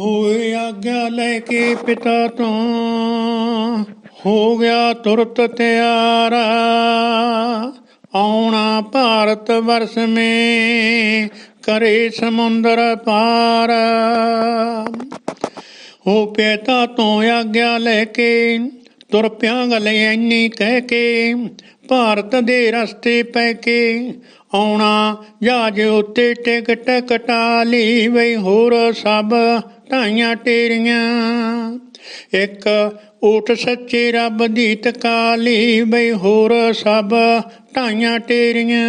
ਹੋਏ ਆਗਿਆ ਲੈ ਕੇ ਪਿਤਾ ਤੋਂ, ਹੋ ਗਿਆ ਤੁਰਤ ਤਿਆਰ। ਆਉਣਾ ਭਾਰਤ ਵਰਸ ਮੇ, ਕਰੇ ਸਮੁੰਦਰ ਪਾਰ। ਹੋ ਪਿਤਾ ਤੋਂ ਆਗਿਆ ਲੈ ਕੇ, ਤੁਰ ਪਿਆ ਗਲੇ ਇੰਨੀ ਕਹਿ ਕੇ, ਭਾਰਤ ਦੇ ਰਸਤੇ ਪੈ ਕੇ ਆਉਣਾ, ਜਹਾਜ਼ ਉੱਤੇ ਟਿਕਟ ਕਟਾ ਲਈ ਵਈ ਹੋਰ ਸਭ ਢਾਈਆਂ ਟੇਰੀਆਂ। ਇੱਕ ਊਠ ਸੱਚੇ ਰੱਬ ਦੀ ਤਕਾਲੀ ਬਈ ਹੋਰ ਸਭ ਢਾਈਆਂ ਟੇਰੀਆਂ।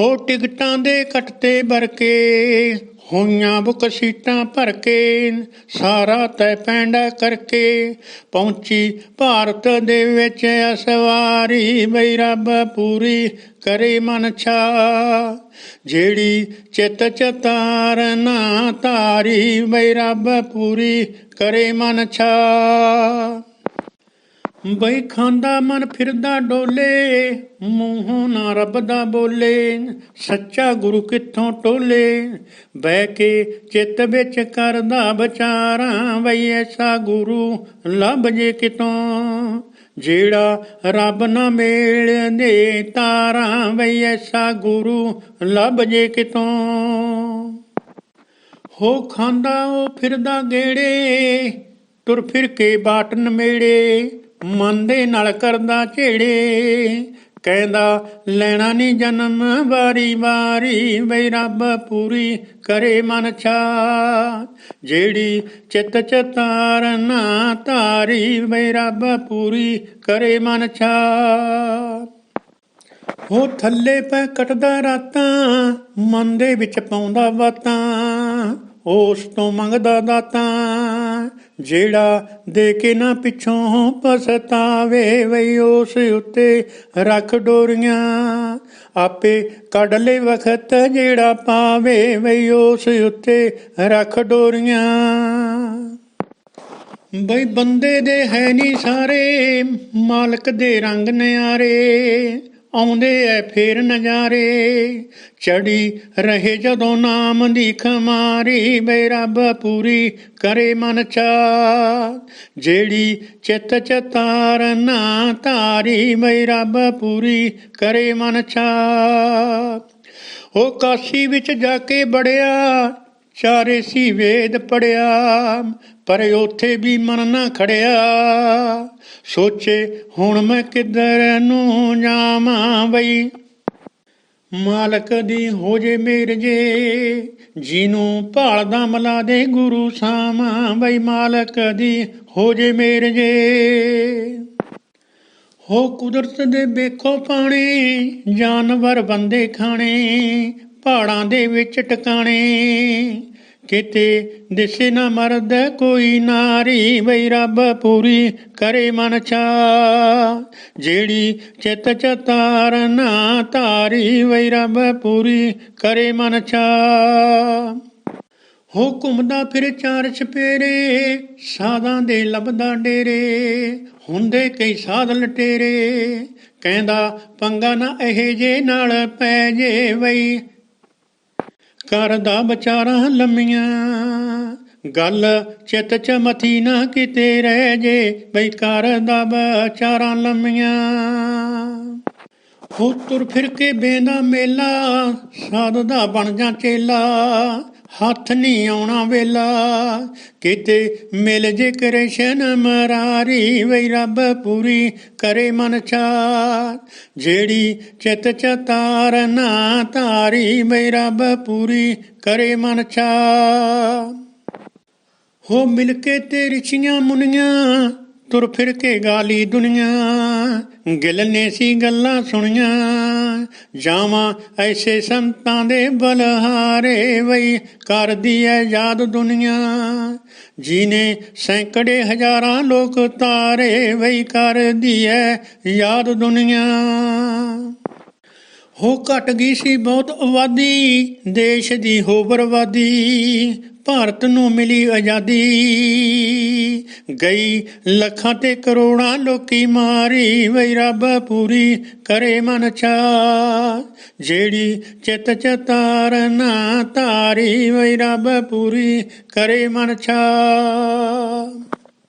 ਹੋ ਟਿਕਟਾਂ ਦੇ ਕੱਟਤੇ ਬਰਕੇ ਹੋਈਆਂ ਬੁੱਕ ਸੀਟਾਂ ਭਰ ਕੇ ਸਾਰਾ ਤੈ ਪੈਂਡਾ ਕਰਕੇ, ਪਹੁੰਚੀ ਭਾਰਤ ਦੇ ਵਿੱਚ ਅਸਵਾਰੀ ਬਈ ਰੱਬ ਪੂਰੀ ਕਰੇ ਮਨ ਛਾ। ਜਿਹੜੀ ਚਿਤ ਚਤਾਰ ਨਾ ਤਾਰੀ ਬਈ ਰੱਬ ਪੂਰੀ ਕਰੇ ਮਨ ਛਾ। ਬਈ ਖਾਂਦਾ ਮਨ ਫਿਰਦਾ ਡੋਲੇ, ਮੂੰਹੋਂ ਨਾ ਰੱਬ ਦਾ ਬੋਲੇ, ਸੱਚਾ ਗੁਰੂ ਕਿੱਥੋਂ ਟੋਲੇ? ਬਹਿ ਕੇ ਚਿੱਤ ਵਿੱਚ ਕਰਦਾ ਵਿਚਾਰਾਂ, ਬਈ ਐਸਾ ਗੁਰੂ ਲੱਭ ਜੇ ਕਿਤੋਂ? ਜਿਹੜਾ ਰੱਬ ਨਾ ਮੇਲ ਦੇ ਤਾਰਾਂ, ਬਈ ਐਸਾ ਗੁਰੂ ਲੱਭ ਜੇ ਕਿਤੋਂ? ਹੋ ਖਾਂਦਾ, ਉਹ ਫਿਰਦਾ ਗੇੜੇ, ਤੁਰ ਫਿਰ ਕੇ ਬਾਟ ਨਮੇੜੇ ਮਨ ਦੇ ਨਾਲ ਕਰਦਾ ਝੇੜੇ। ਕਹਿੰਦਾ, ਲੈਣਾ ਨਹੀਂ ਜਨਮ ਵਾਰੀ ਵਾਰੀ, ਬਈ ਰੱਬ ਪੂਰੀ ਕਰੇ ਮਨ ਛਾ। ਜਿਹੜੀ ਚਿੱਤ ਚਤਾਰ ਨਾ ਤਾਰੀ ਬਈ ਰੱਬ ਪੂਰੀ ਕਰੇ ਮਨ ਛਾ। ਉਹ ਥੱਲੇ ਪੈ ਕਟਦਾ ਰਾਤਾਂ, ਮਨ ਦੇ ਵਿੱਚ ਪਾਉਂਦਾ ਬਾਤਾਂ ਉਸ ਤੋਂ ਮੰਗਦਾ ਦਾਤਾਂ। ਜਿਹੜਾ ਦੇ ਕੇ ਨਾ ਪਿੱਛੋਂ ਪਸਤਾਵੇ ਵਈ, ਉਸ ਉੱਤੇ ਰੱਖ ਡੋਰੀਆਂ। ਆਪੇ ਕੱਢ ਲੈ ਵਖਤ ਜਿਹੜਾ ਪਾਵੇ ਵਈ, ਉਸ ਉੱਤੇ ਰੱਖ ਡੋਰੀਆਂ। ਬਈ ਬੰਦੇ ਦੇ ਹੈ ਨਹੀਂ ਸਾਰੇ, ਮਾਲਕ ਦੇ ਰੰਗ ਨਿਆਰੇ। ਆਉਂਦੇ ਐ ਫੇਰ ਨਜ਼ਾਰੇ ਚੜੀ ਰਹੇ ਜਦੋਂ ਨਾਮ ਦੀ ਖਮਾਰੀ, ਬਈ ਰੱਬ ਪੂਰੀ ਕਰੇ ਮਨ ਚਾ ਜਿਹੜੀ ਚਿੱਤ ਚਤਾਰ ਨਾ ਧਾਰੀ, ਬਈ ਰੱਬ ਪੂਰੀ ਕਰੇ ਮਨ ਚਾ ਉਹ ਕਾਸ਼ੀ ਵਿੱਚ ਜਾ ਕੇ ਬੜਿਆ, ਚਾਰੇ ਸੀ ਵੇਦ ਪੜਿਆ ਪਰ ਉਥੇ ਵੀ ਮਨ ਨਾ ਖੜਿਆ। ਸੋਚੇ, ਹੁਣ ਮੈਂ ਕਿੱਧਰ ਨੂੰ ਜਾਵਾਂ ਬਈ? ਮਾਲਕ ਦੀ ਹੋ ਜੇ ਮੇਰ ਜੇ, ਜਿਹਨੂੰ ਭਾਲਦਾ ਮਲਾ ਦੇ ਗੁਰੂ ਸਾਮਾ ਬਈ। ਮਾਲਕ ਦੀ ਹੋ ਜੇ ਮੇਰ ਜੇ। ਹੋ ਕੁਦਰਤ ਦੇ ਵੇਖੋ ਪਾਣੇ, ਜਾਨਵਰ ਬੰਦੇ ਖਾਣੇ, ਪਹਾੜਾਂ ਦੇ ਵਿੱਚ ਟਿਕਾਣੇ। ਕਿਤੇ ਦਿਸੇ ਨਾ ਮਰਦ, ਕੋਈ ਨਾਰੀ ਵਈ ਰੱਬ ਪੂਰੀ ਕਰੇ ਮਨ ਛਾ। ਜਿਹੜੀ ਚਿਤ ਚਤਾਰ ਨਾ ਤਾਰੀ ਵਈ ਰੱਬ ਪੂਰੀ ਕਰੇ ਮਨ ਛਾ। ਹੋ ਘੁੰਮਦਾ ਫਿਰ ਚਾਰ ਚਪੇਰੇ, ਸਾਧਾਂ ਦੇ ਲੱਭਦਾ ਡੇਰੇ, ਹੁੰਦੇ ਕਈ ਸਾਧ ਲਟੇਰੇ। ਕਹਿੰਦਾ ਪੰਗਾ ਨਾ ਇਹ ਜੇ ਨਾਲ ਪੈ ਜੇ ਵਈ ਕਰਦਾ ਵਿਚਾਰਾਂ ਲੰਮੀਆਂ। ਗੱਲ ਚਿੱਤ ਚ ਮਥੀ ਨਾ ਕਿਤੇ ਰਹਿ ਜੇ, ਬਈ ਕਰਦਾ ਵਿਚਾਰਾਂ ਲੰਮੀਆਂ। ਹੋ ਤੁਰ ਫਿਰ ਕੇ ਬੇਂਦਾ ਮੇਲਾ, ਸਾਧ ਦਾ ਬਣ ਜਾ ਚੇਲਾ। ਹੱਥ ਨਹੀਂ ਆਉਣਾ ਵੇਲਾ। ਕਿਤੇ ਮਿਲ ਜੇ ਕ੍ਰਿਸ਼ਨ ਮਰਾਰੀ, ਵਈ ਰੱਬ ਪੂਰੀ ਕਰੇ ਮਨ ਚਾ ਜਿਹੜੀ ਚਿਤ ਚਤਾਰ ਨਾ ਤਾਰੀ ਵਈ ਰੱਬ ਪੂਰੀ ਕਰੇ ਮਨ ਚਾ ਹੋ ਮਿਲ ਕੇ ਤੇ ਰਿਸ਼ੀਆਂ ਮੁਨੀਆਂ, ਤੁਰ ਫਿਰ ਕੇ ਗਾਲੀ ਦੁਨੀਆ। ਗਿਲ ਨੇ ਸੀ ਗੱਲਾਂ ਸੁਣੀਆਂ। ਜਾਵਾਂ, ਐਸੇ ਸੰਤਾਂ ਦੇ ਬਲਹਾਰੇ ਵਈ ਕਰਦੀ ਐ ਯਾਦ ਦੁਨੀਆ। ਜੀਨੇ ਸੈਂਕੜੇ ਹਜ਼ਾਰਾਂ ਲੋਕ ਤਾਰੇ ਵਈ ਕਰਦੀ ਐ ਯਾਦ ਦੁਨੀਆ। ਹੋ ਘਟ ਗਈ ਸੀ ਬਹੁਤ ਆਬਾਦੀ, ਦੇਸ਼ ਦੀ ਹੋ ਬਰਬਾਦੀ, ਭਾਰਤ ਨੂੰ ਮਿਲੀ ਆਜ਼ਾਦੀ। ਗਈ ਲੱਖਾਂ ਤੇ ਕਰੋੜਾਂ ਲੋਕੀ ਮਾਰੀ, ਵਈ ਰੱਬ ਪੂਰੀ ਕਰੇ ਮਨ ਚਾ ਜਿਹੜੀ ਚਿਤ ਚਤਾਰ ਨਾ ਤਾਰੀ ਵਈ ਰੱਬ ਪੂਰੀ ਕਰੇ ਮਨ ਚਾ